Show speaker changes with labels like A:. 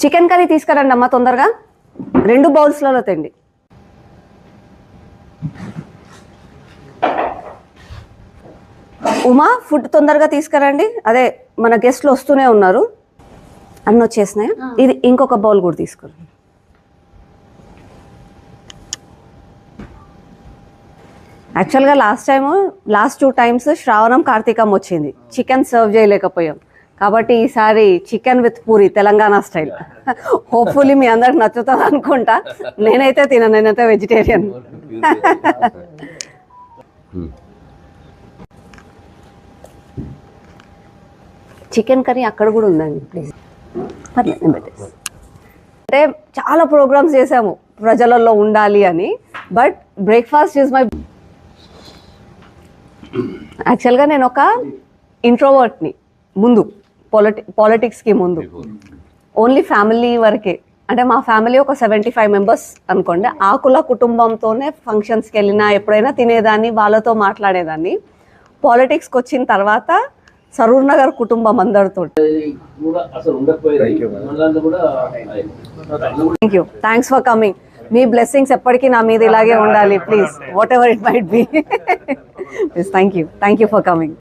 A: Chicken curry తీసుకురండి అమ్మ తొందరగా. రెండు బౌల్స్లలో తెండి. ఉమా ఫుడ్ తొందరగా తీసుకురండి. అదే మన గెస్ట్లు వస్తూనే ఉన్నారు. అన్నీ వచ్చేసినాయి? ఇది ఇంకొక బౌల్ కూడా తీసుకురండి. యాక్చువల్గా last time last two times శ్రావణం కార్తీకం వచ్చింది. చికెన్ సర్వ్ చేయలేకపోయాం. కాబట్టి ఈసారి chicken with puri Telangana style. Hopefully మీ అందరికి నచ్చుతుంది అనుకుంటా. నేనైతే తినను నేనైతే వెజిటేరియన్ చికెన్ కర్రీ అక్కడ కూడా ఉందండి ప్లీజ్ పర్లేదు అంటే చాలా ప్రోగ్రామ్స్ చేసాము ప్రజలలో ఉండాలి అని. బట్ బ్రేక్ఫాస్ట్ ఈజ్ మై యాక్చువల్గా నేను ఒక ఇంట్రోవర్ట్ని ముందు. పాలిటి పాలిటిక్స్కి ముందు. ఓన్లీ ఫ్యామిలీ వరకే. అంటే మా ఫ్యామిలీ ఒక సెవెంటీ ఫైవ్ మెంబర్స్ అనుకోండి. ఆకుల కుటుంబంతోనే ఫంక్షన్స్కి వెళ్ళినా ఎప్పుడైనా తినేదాన్ని వాళ్ళతో మాట్లాడేదాన్ని. పాలిటిక్స్కి వచ్చిన తర్వాత సరూర్ నగర్ కుటుంబం అందరితో
B: కూడా అసలు ఉండకపోయేది. మళ్ళీ కూడా
A: thank you thanks for coming me blessings ఎప్పటికీ నా మీద ఇలాగే ఉండాలి please whatever it might be thank you thank you for coming